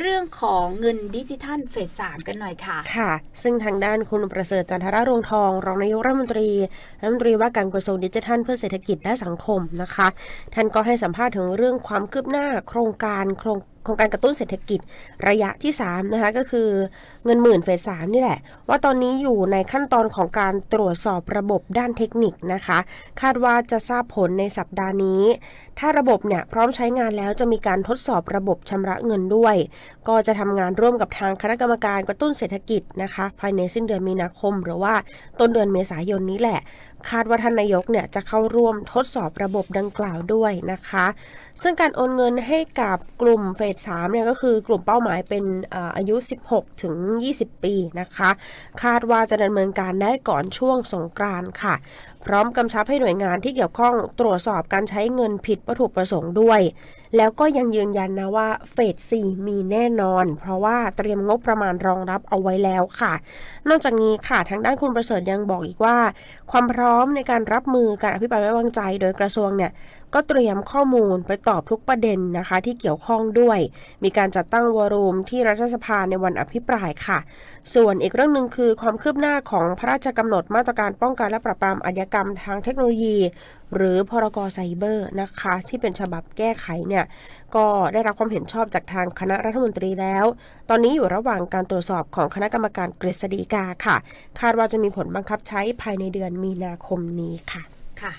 เรื่องของเงินดิจิทัลเฟสสามกันหน่อยค่ะ ค่ะ ซึ่งทางด้านคุณประเสริฐจันทระรวงทอง รองนายกรัฐมนตรีรัฐมนตรีว่าการกระทรวงดิจิทัลเพื่อเศรษฐกิจและสังคมนะคะ ท่านก็ให้สัมภาษณ์ถึงเรื่องความคืบหน้าโครงการโครง ของการกระตุ้นเศรษฐกิจระยะที่3นะคะก็คือเงินหมื่นเฟสสามนี่แหละ ว่าตอนนี้อยู่ในขั้นตอนของการตรวจสอบระบบด้านเทคนิคนะคะ คาดว่าจะทราบผลในสัปดาห์นี้ ถ้าระบบเนี่ยพร้อมใช้งานแล้วจะมีการทดสอบระบบชำระเงินด้วย ก็จะทำงานร่วมกับทางคณะกรรมการกระตุ้นเศรษฐกิจนะคะภายในสิ้นเดือนมีนาคม หรือว่าต้นเดือนเมษายนนี้แหละ คาดว่าท่านนายกเนี่ยจะเข้าร่วมทดสอบระบบดังกล่าวด้วยนะคะ ซึ่งการโอนเงินให้กับกลุ่มเฟดสามเนี่ยก็คือกลุ่มเป้าหมายเป็นอายุ 16 ถึง 20 ปีนะคะ คาดว่าจะดำเนินการได้ก่อนช่วงสงกรานค่ะ พร้อมกำชับให้หน่วยงานที่เกี่ยวข้องตรวจสอบการใช้เงินผิดวัตถุประสงค์ด้วย แล้วก็ยังยืนยันนะว่าเฟส4มีแน่นอน เพราะว่าเตรียมงบประมาณรองรับเอาไว้แล้วค่ะ นอกจากนี้ค่ะทางด้านคุณประเสริฐยังบอกอีกว่า ความพร้อมในการรับมือการอภิปรายไม่วางใจ โดยกระทรวงเนี่ยก็เตรียมข้อมูลไปตอบทุกประเด็นนะคะ ที่เกี่ยวข้องด้วย มีการจัดตั้งวอรูมที่รัฐสภาในวันอภิปรายค่ะ ส่วนอีกเรื่องหนึ่งคือความคืบหน้าของพระราชกำหนดมาตรการป้องกันและปราบปรามอาชญากรรมทางเทคโนโลยี หรือพรกไซเบอร์นะคะ ที่เป็นฉบับแก้ไขเนี่ยก็ได้รับความเห็นชอบจากทางคณะรัฐมนตรีแล้ว ตอนนี้อยู่ระหว่างการตรวจสอบของคณะกรรมการกฤษฎีกาค่ะ คาดว่าจะมีผลบังคับใช้ภายในเดือนมีนาคมนี้ค่ะค่ะ